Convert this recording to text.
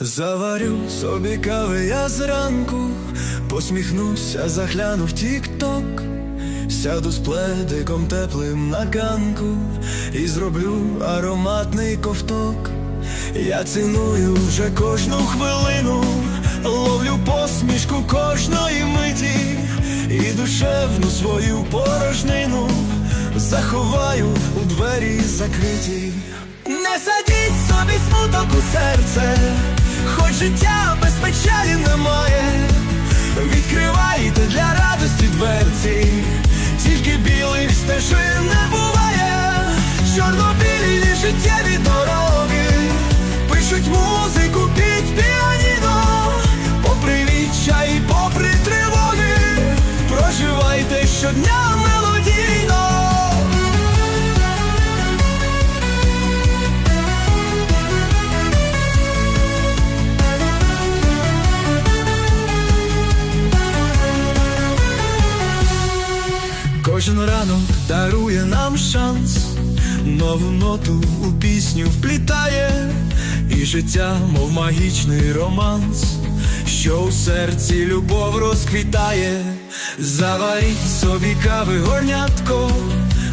Заварю собі кави я зранку, посміхнуся, загляну в тік-ток, сяду з пледиком теплим на ганку і зроблю ароматний ковток. Я ціную вже кожну хвилину, ловлю посмішку кожної миті, і душевну свою порожнину заховаю у двері закриті. Не садіть собі смуток у серце, хоч життя без печалі немає. Відкривайте для радості дверці, тільки білих стежин не буває. Чорнобілі життєві дороги, пишуть музику під піаніно, попри відчай, і попри тривоги, проживайте щодня мелодійно. Кожен ранок дарує нам шанс, нову ноту у пісню вплітає, і життя, мов магічний романс, що у серці любов розквітає, заваріть собі кави горнятко,